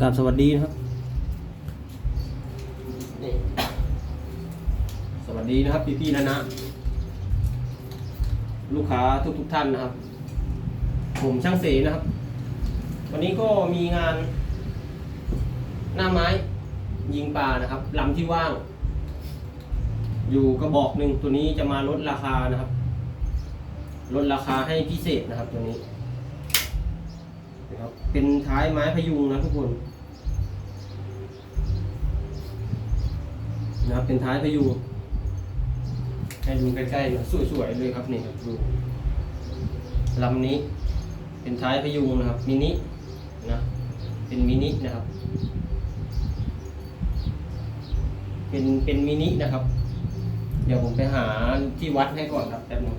กราบสวัสดีนะครับนี่สวัสดีนะครับ พี่ๆนะนะ ลูกค้าทุกๆท่านนะครับ ผมช่างเสนะครับ วันนี้ก็มีงาน หน้าไม้ยิงปลานะครับลำที่ว่าง อยู่กระบอกหนึ่งตัวนี้จะมาลดราคานะครับ ลดราคาให้พิเศษนะครับตัวนี้นะครับเป็นท้ายไม้พยุงนะทุกคน นะครับเป็นท้ายพายุให้ดูใกล้ๆนะสวยๆเลยครับนี่ครับดูลำนี้เป็นท้ายพายุนะครับมินินะเป็นมินินะครับ เป็นเป็นมินินะครับ เดี๋ยวผมไปหาที่วัดให้ก่อนครับแป๊บนึง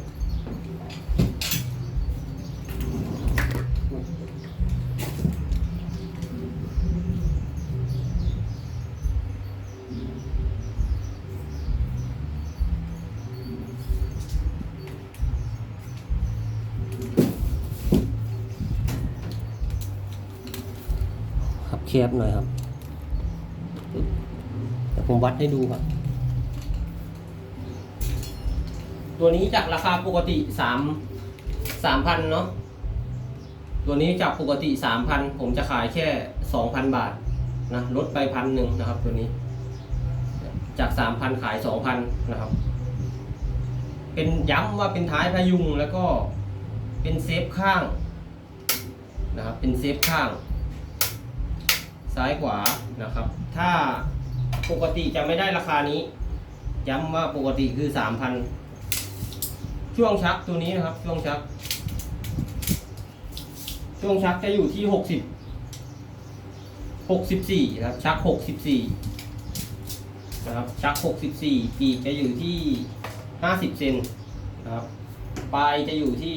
แคบหน่อยครับเดี๋ยวผมวัดให้ดูครับ ตัวนี้จากราคาปกติสามสามพันเนาะตัวนี้จากปกติสามพันผมจะขายแค่สองพันบาทนะลดไปพันหนึ่งนะครับ ตัวนี้ จากสามพันขายสองพันนะครับ เป็นย้ำว่าเป็นท้ายพยุงแล้วก็เป็นเซฟข้างนะครับ เป็นเซฟข้าง ซ้ายขวานะครับ ถ้าปกติจะไม่ได้ราคานี้ ย้ำว่าปกติคือสามพันช่วงชักตัวนี้นะครับ ช่วงชัก ช่วงชักจะอยู่ที่หกสิบหกสิบสี่ครับ ชักหกสิบสี่นะครับชักหกสิบสี่ปีกจะอยู่ที่ห้าสิบเซนนะครับปลายจะอยู่ที่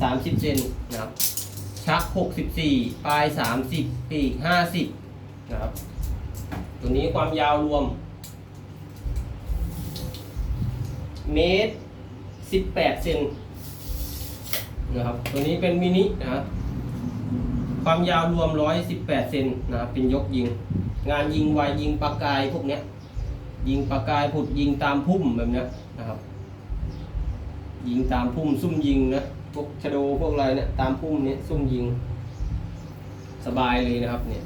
สามสิบเซนนะครับ ชัก 64 ปลาย 30 ปีก 50 นะครับ ตัวนี้ความยาวรวม เมตร 18 เซนนะครับ ตัวนี้เป็นมินินะความยาวรวม 118 เซนนะครับเป็นยกยิง งานยิงไวยิงปากกายพวกเนี้ย ยิงปากกายผุดยิงตามพุ่มแบบเนี้ยนะครับ ยิงตามพุ่มซุ่มยิงนะ พวกชะโดพวกอะไรเนี่ยตามพุ่มเนี้ยซุ่มยิง สบายเลยนะครับเนี่ย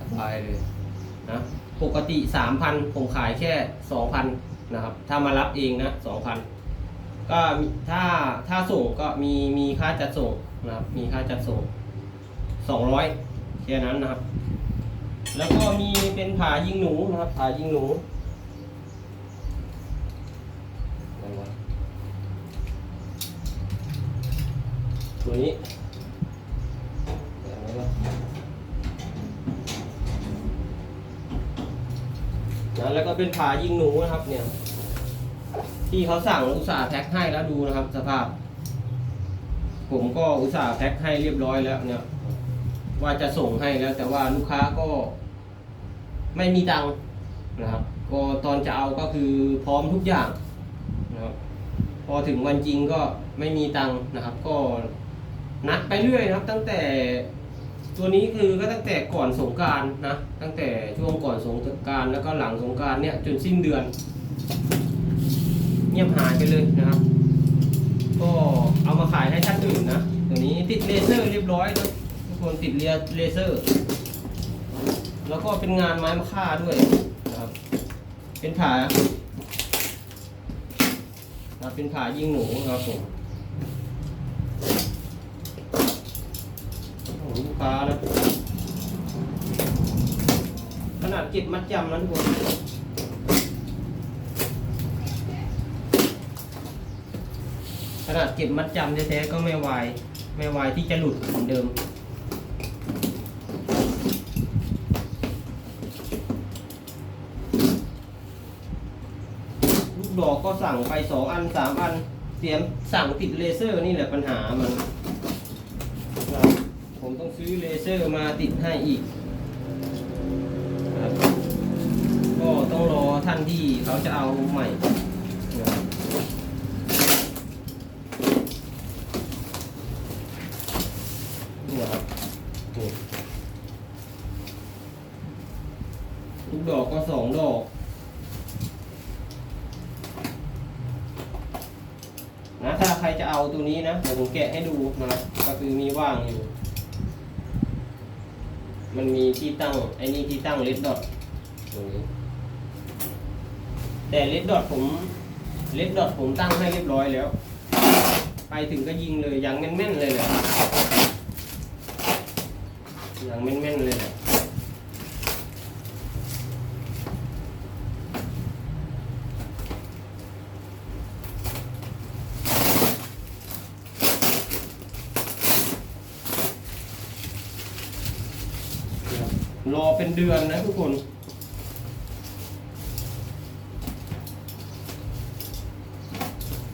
สบายเลยนะปกติสามพันผมขายแค่สองพันนะครับ ถ้ามารับเองนะสองพันก็ถ้าถ้าส่งก็มีมีค่าจัดส่งนะครับ มีค่าจัดส่งสองร้อยแค่นั้นนะครับ แล้วก็มีเป็นผายิงหนูนะครับผายิงหนูอะไรวะ ตัวนี้อะไรวะนะแล้วก็เป็นผายิงหนูนะครับ เนี่ย ที่เขาสั่งอุตส่าห์แพ็คให้แล้วดูนะครับ สภาพ ผมก็อุตส่าห์แพ็คให้เรียบร้อยแล้ว เนี่ย ว่าจะส่งให้แล้ว แต่ว่าลูกค้าก็ ไม่มีตังค์นะครับ ก็ตอนจะเอาก็คือพร้อมทุกอย่างนะครับ พอถึงวันจริงก็ไม่มีตังค์นะครับ ก็ นัดไปเรื่อยนะครับ ตั้งแต่ตัวนี้คือก็ตั้งแต่ก่อนสงการนะ ตั้งแต่ช่วงก่อนสงการแล้วก็หลังสงการเนี่ยจนสิ้นเดือน เงียบหายไปเลยนะครับ ก็เอามาขายให้ท่านอื่นนะตัวนี้ติดเลเซอร์เรียบร้อยนะทุกคนติดเลเลเซอร์ แล้วก็เป็นงานไม้มะค่าด้วยนะครับ เป็นผานะเป็นผายิงหนูนะครับผมโอ้โหลูก ค้านะ ขนาดเก็บมัดจำนะทุกคนขนาดเก็บมัดจำแท้ๆก็ไม่วายไม่วายที่จะหลุดเหมือนเดิมลูกดอกก็สั่งไปสองอันสามอันเสียมสั่งติดเลเซอร์นี่แหละปัญหามัน ผมต้องซื้อเลเซอร์มาติดให้อีกครับก็ต้องรอท่านที่เขาจะเอาใหม่นี่ครับนี่ลูกดอกก็สองดอกนะถ้าใครจะเอาตัวนี้นะเดี๋ยวผมแกะให้ดูนะครับก็คือมีว่างอยู่ มันมีที่ตั้งไอ้นี่ที่ตั้งเลดดอทตรงนี้ แต่เลดดอทผมเลดดอทผมตั้งให้เรียบร้อยแล้ว ไปถึงก็ยิงเลยยังแม่นๆเลยเลยยังแม่นๆเลยเละรอ เป็นเดือนนะทุกคน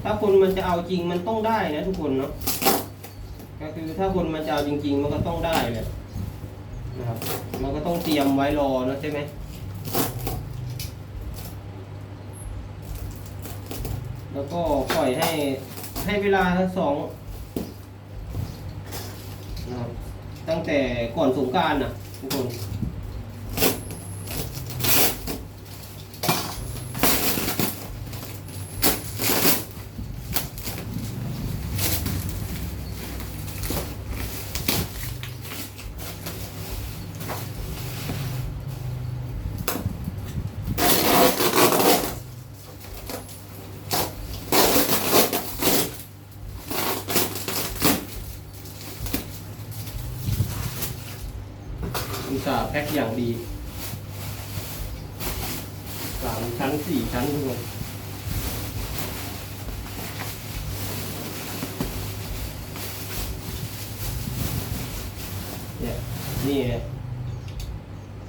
ถ้าคนมันจะเอาจริงมันต้องได้นะทุกคนเนาะก็คือถ้าคนมันจะเอาจริง ๆ มันก็ต้องได้เลยนะครับมันก็ต้องเตรียมไว้รอนะใช่ไหมแล้วก็ปล่อยให้ให้เวลาทั้งสองนะครับตั้งแต่ก่อนสงการนะทุกคน ส่าห์แพ็คอย่างดีสามชั้นสี่ชั้นทุกคนเนี่ยนี่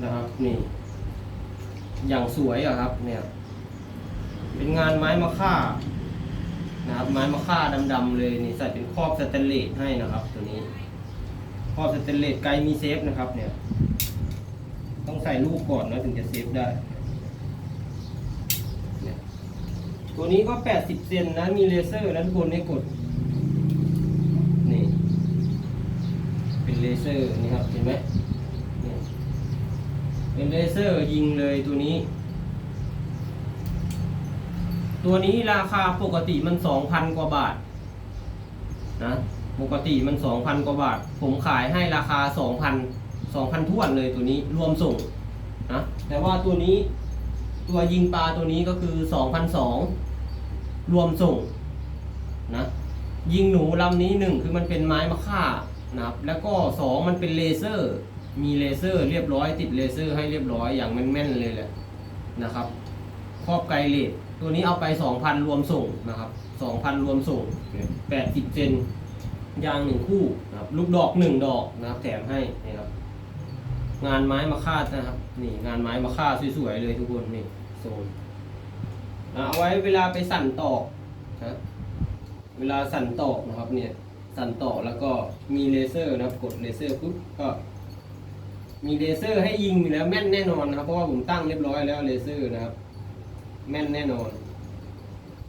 นะครับนี่อย่างสวยอะครับเนี่ย เป็นงานไม้มะค่านะครับไม้มะค่าดำๆเลยนี่ใส่เป็นครอบสแตนเลสให้นะครับ ตัวนี้ครอบสแตนเลสไกลมีเซฟนะครับเนี่ย ใส่ลูกก่อนนะถึงจะเซฟได้เนี่ยตัวนี้ก็ 80 เซนนะ มีเลเซอร์นะทุกคนให้กด นี่ เป็นเลเซอร์นี่ครับ เห็นไหมเนี่ยเป็นเลเซอร์ยิงเลยตัวนี้ ตัวนี้ราคาปกติมัน 2,000 กว่าบาท นะปกติมัน 2,000 กว่าบาท ผมขายให้ราคา 2,000 2,000ท้วนเลยตัวนี้ รวมส่ง นะแต่ว่าตัวนี้ตัวยิงปลาตัวนี้ก็คือ2,200รวมส่งนะยิงหนูลำนี้หนึ่งคือมันเป็นไม้มะค่านะครับแล้วก็สองมันเป็นเลเซอร์ มีเลเซอร์เรียบร้อยติดเลเซอร์ให้เรียบร้อยอย่างแม่นๆเลยแหละนะครับครอบไกลเลทตัวนี้เอาไป2,000รวมส่งนะครับ2,000รวมส่ง80เซนยางหนึ่งคู่นะครับลูกดอกหนึ่งดอกนะครับแถมให้นี่ครับ งานไม้มาคาดนะครับ นี่งานไม้มาคาดสวยๆเลยทุกคนนี่โซนเอาไว้เวลาไปสั่นตอกนะเวลาสั่นตอกนะครับ เนี่ย สั่นตอกแล้วก็มีเลเซอร์นะครับ กดเลเซอร์ปุ๊บก็มีเลเซอร์ให้ยิงอยู่แล้วแม่นแน่นอนนะครับ เพราะว่าผมตั้งเรียบร้อยแล้วเลเซอร์นะครับ แม่นแน่นอน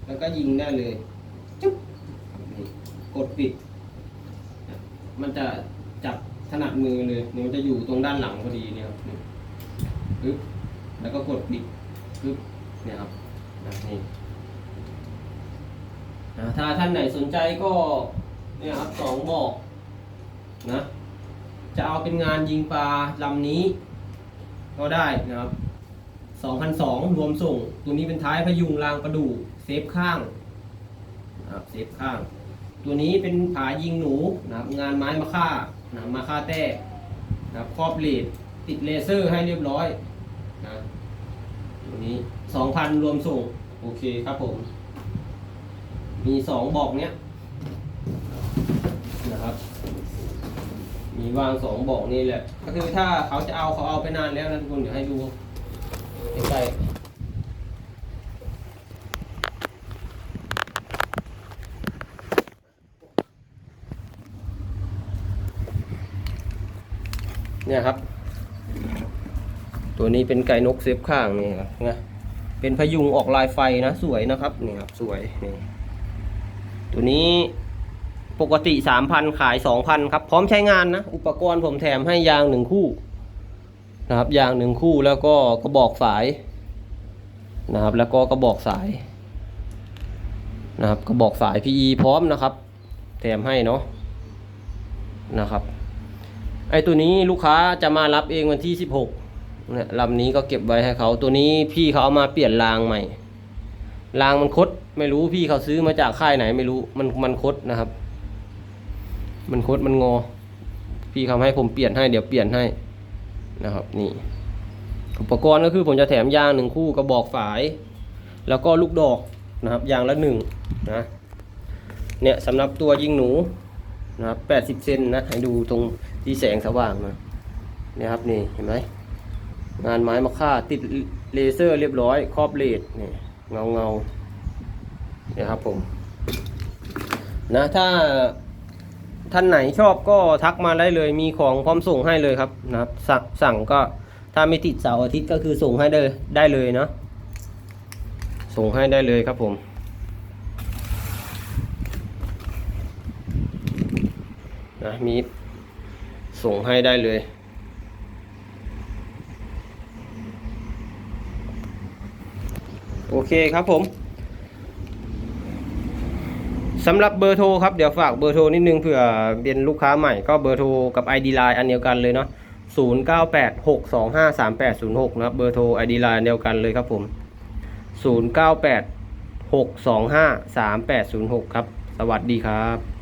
แล้วก็ยิงได้เลยจุ๊บกดปิด มันจะจับ ถนัดมือเลยเนี่ยมันจะอยู่ตรงด้านหลังพอดีเนี่ยครับปึ๊บแล้วก็กดปิดปึ๊บเนี่ยครับนี่นะถ้าท่านไหนสนใจก็เนี่ยครับสองบอกนะจะเอาเป็นงานยิงปลาลำนี้ ก็ได้นะครับ2,002รวมส่ง ตัวนี้เป็นท้ายพยุงรางประดู่เซฟข้างนะครับเซฟข้าง ตัวนี้เป็นผายิงหนูนะครับงานไม้มาค่า นะมาค่าแต้นะครอบเลดติดเลเซอร์ให้เรียบร้อยนะตัวนี้สองพันรวมส่ง โอเคครับผม มีสองบอกเนี้ยนะครับ มีวางสองบอกนี่แหละ ก็คือถ้าเขาจะเอาเขาเอาไปนานแล้วนะทุกคนเดี๋ยวให้ดูใกล้ๆ เนี่ยครับ ตัวนี้เป็นไก่นกเซฟข้างนี่ครับนะเป็นพยุงออกลายไฟนะ สวยนะครับนี่ครับสวยนี่ตัวนี้ปกติสามพันขายสองพันครับ พร้อมใช้งานนะ อุปกรณ์ผมแถมให้ยางหนึ่งคู่นะครับยางหนึ่งคู่แล้วก็กระบอกสายนะครับ แล้วก็กระบอกสายนะครับกระบอกสาย PE พร้อมนะครับ แถมให้เนาะนะครับ ไอตัวนี้ลูกค้าจะมารับเองวันที่สิบหกเนี่ยลำนี้ก็เก็บไว้ให้เขาตัวนี้พี่เขาเอามาเปลี่ยนรางใหม่รางมันคดไม่รู้พี่เขาซื้อมาจากค่ายไหนไม่รู้มันมันคดนะครับ มันคดมันงอ พี่เขาให้ผมเปลี่ยนให้เดี๋ยวเปลี่ยนให้นะครับ นี่ อุปกรณ์ก็คือผมจะแถมยางหนึ่งคู่กระบอกฝาย แล้วก็ลูกดอกนะครับยางละหนึ่งนะเนี่ยสำหรับตัวยิงหนู นะครับแปดสิบเซนนะ ให้ดูตรงที่แสงสว่างนะเนี่ยครับนี่เห็นไหมงานไม้มะค่าติดเลเซอร์เรียบร้อย ครอบเลดนี่เงาเงาเนี่ยครับผมนะถ้าท่านไหนชอบก็ทักมาได้เลย มีของพร้อมส่งให้เลยครับนะครับสงสั่งก็ถ้าไม่ติดเสาร์อาทิตย์ก็คือส่งให้ได้ได้เลยเนาะส่งให้ได้เลยครับผม นะมีส่งให้ได้เลย โอเคครับผมสำหรับเบอร์โทรครับ เดี๋ยวฝากเบอร์โทรนิดนึงเผื่อเป็นลูกค้าใหม่ก็เบอร์โทรกับ ID Line อันเดียวกันเลยเนาะ0 9 8 6 2 5 3 8 0 6 นะครับ เบอร์โทร ID Line อันเดียวกันเลยครับผม 0 9 8 6 2 5 3 8 0 6 ครับ สวัสดีครับ